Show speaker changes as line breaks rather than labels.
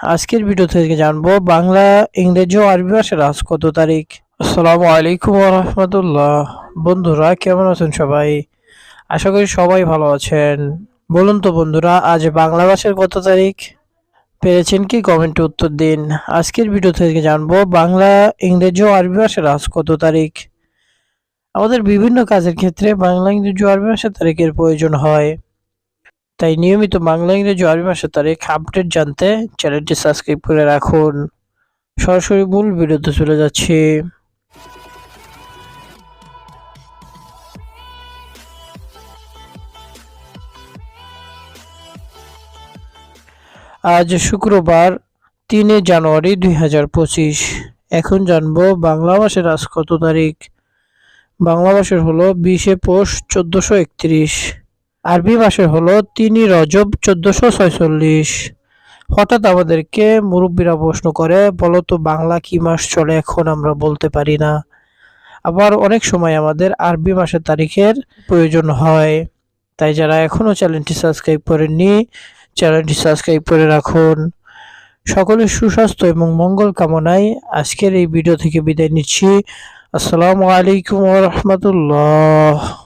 আজকের ভিডিও থেকে জানব বাংলা, ইংরেজি ও আরবি ভাষার আজ কত তারিখ? আসসালামু আলাইকুম রহমতুল্লাহ। বন্ধুরা, কেমন আছেন সবাই? আশা করি সবাই ভালো আছেন। বলুন তো বন্ধুরা, আজ বাংলা ভাষার কত তারিখ? পেরেছেন কি কমেন্টে উত্তর দিন। আজকের ভিডিও থেকে জানব বাংলা, ইংরেজি ও আরবি ভাষার আজ কত তারিখ? আমাদের বিভিন্ন কাজের ক্ষেত্রে বাংলা, ইংরেজি ও আরবি ভাষার তারিখের প্রয়োজন হয়। তাই নিয়মিত বাংলা, ইংরেজি আরবি ভাষার তারিখ আপডেট জানতে চ্যানেলটি সাবস্ক্রাইব করে রাখুন। সরাসরি মূল ভিডিওতে চলে যাচ্ছি। আজ শুক্রবার তিনে জানুয়ারি দুই হাজার পঁচিশ। এখন জানব বাংলা মাসের আজ কত তারিখ। বাংলা মাসের হলো বিশে পৌষ চোদ্দশো একত্রিশ। আরবি মাসের হলো তিনি রজব চোদ্দশো ছয়চল্লিশ। হঠাৎ আমাদেরকে মুরব্বীরা প্রশ্ন করে, বলো তো বাংলা কি মাস চলে এখন আমরা বলতে পারি না? আবার অনেক সময় আমাদের আরবি মাসের তারিখের প্রয়োজন হয়। তাই যারা এখনও চ্যানেলটি সাবস্ক্রাইব করেননি, চ্যানেলটি সাবস্ক্রাইব করে রাখুন। সকলের সুস্বাস্থ্য এবং মঙ্গল কামনায় আজকের এই ভিডিও থেকে বিদায় নিচ্ছি। আসসালামু আলাইকুম রহমতুল্লাহ।